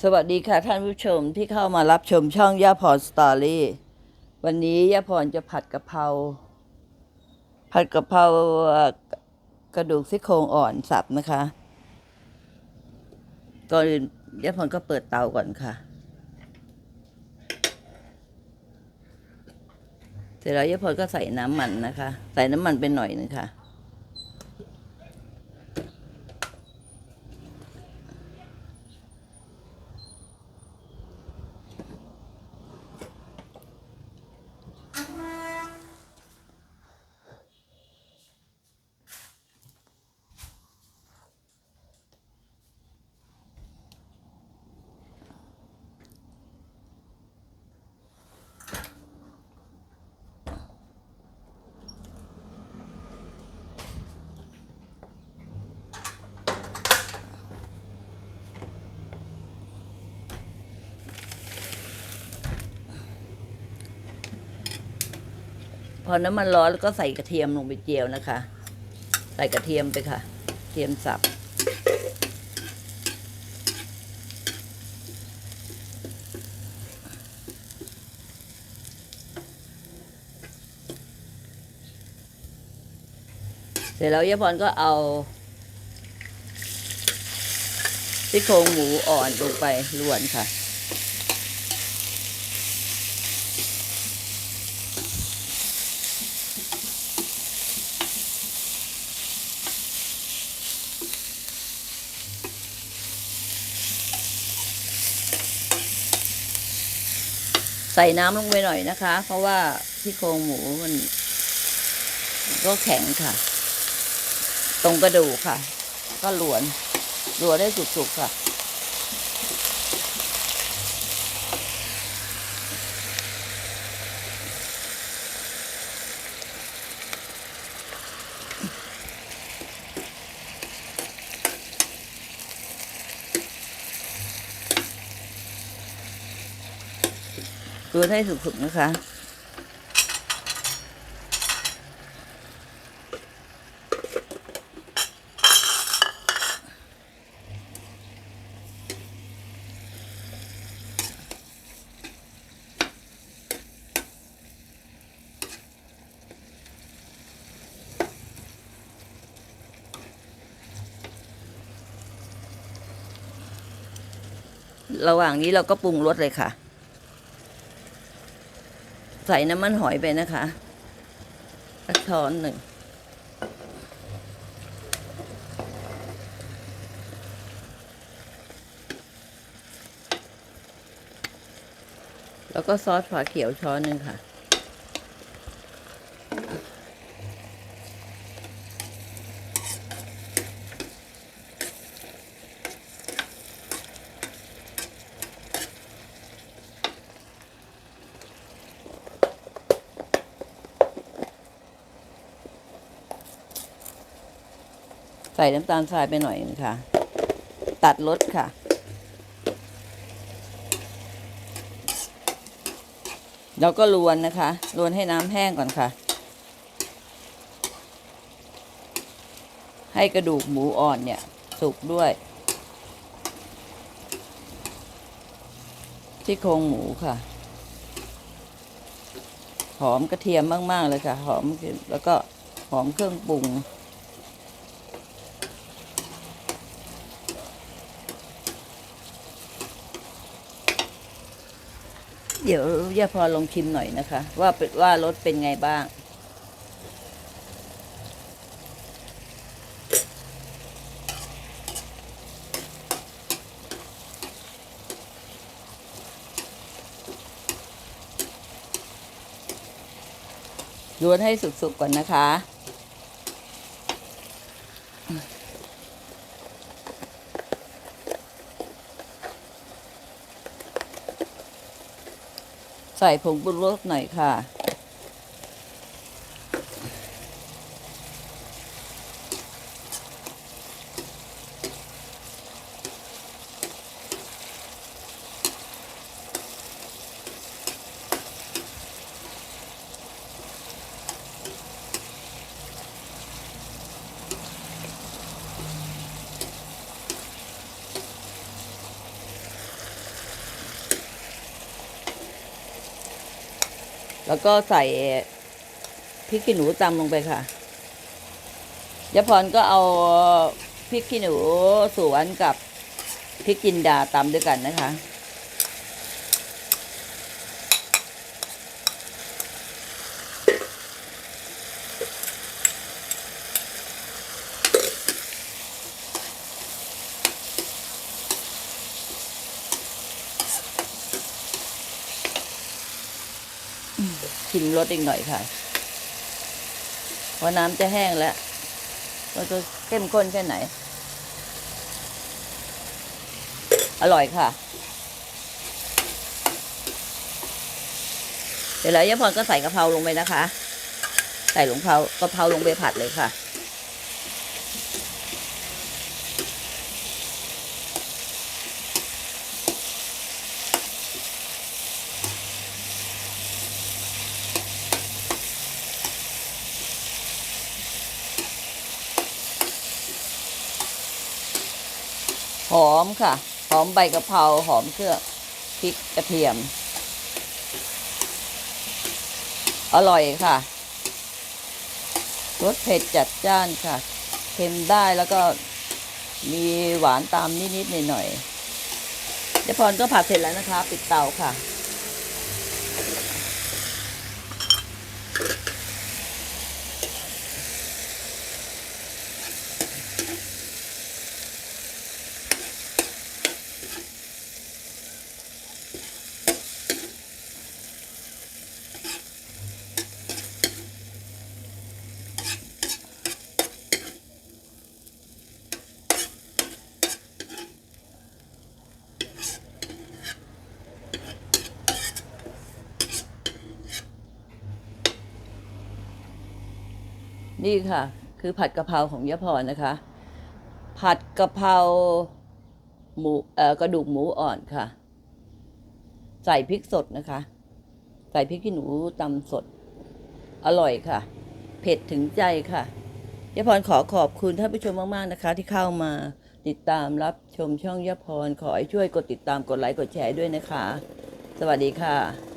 สวัสดีค่ะท่านผู้ชมที่เข้ามารับชมช่องย่าพรสตอรี่วันนี้ย่าพรจะผัดกะเพราผัดกะเพรากระดูกซี่โครงอ่อนสับนะคะก่อนอื่นย่าพรก็เปิดเตาก่อนค่ะ เสร็จแล้วย่าพรก็ใส่น้ำมันนะคะ ใส่น้ำมันไปหน่อยหนึงค่ะ อน้ำมันร้อนแล้วก็ใส่กระเทียมลงไปเจียวนะคะ ใส่กระเทียมไปค่ะ เทียมสับเสร็จแล้วยายพรก็เอาซี่โครงหมูอ่อนลงไปล้วนค่ะ ใส่น้ำลงไปหน่อยนะคะ เพราะว่าที่โครงหมูมัน ก็แข็งค่ะ ตรงกระดูกค่ะ ก็หลวนหลวนได้สุกๆค่ะ นให้สุกๆนะคะ ระหว่างนี้เราก็ปรุงรสเลยค่ะ ใส่น้ำมันหอยไปนะคะสักช้อนหนึ่ง แล้วก็ซอสฝาเขียวช้อนหนึ่งค่ะ ส่น้ำตาลทรายไปหน่อยนึงค่ะ ตัดรสค่ะแล้วก็รวนนะคะ รวนให้น้ำแห้งก่อนค่ะ ให้กระดูกหมูอ่อนเนี่ย สุกด้วยที่โครงหมูค่ะ หอมกระเทียมมาก ๆ เลยค่ะ หอมแล้วก็หอมเครื่องปรุง เดี๋ยวย่าพอลองชิมหน่อยนะคะ ว่าเป็นว่ารสเป็นไงบ้างรวนให้สุกๆก่อนนะคะ ใส่ผงปรุงรสหน่อยค่ะ แล้วก็ใส่พริกขี้หนูตำลงไปค่ะยาพรก็เอาพริกขี้หนูสวนกับพริกจินดาตำด้วยกันนะคะ ชิมรสอีกหน่อยค่ะเพราะน้ำจะแห้งแล้วเราจะเข้มข้นแค่ไหน อร่อยค่ะ เดี๋ยวแล้วยาพรก็ใส่กะเพราลงไปนะคะ ใส่ลงเพรากะเพราลงไปผัดเลยค่ะ หอมค่ะ หอมใบกะเพราหอมเครื่องพริกกระเทียม อร่อยค่ะรสเผ็ดจัดจ้านค่ะ เค็มได้แล้วก็มีหวานตามนิดๆหน่อยๆเดี๋ยวพรก็ผัดเสร็จแล้วนะคะ ปิดเตาค่ะ นี่ค่ะ คือผัดกะเพราของยะพรนะคะ ผัดกะเพราหมูเอ่อกระดูกหมูอ่อนค่ะ ใส่พริกสดนะคะ ใส่พริกขี้หนูตำสด อร่อยค่ะ เผ็ดถึงใจค่ะยะพรขอขอบคุณท่านผู้ชมมาก ๆ นะคะ ที่เข้ามาติดตามรับชมช่องยะพรขอให้ช่วยกดติดตามกดไลค์กดแชร์ด้วยนะคะ สวัสดีค่ะ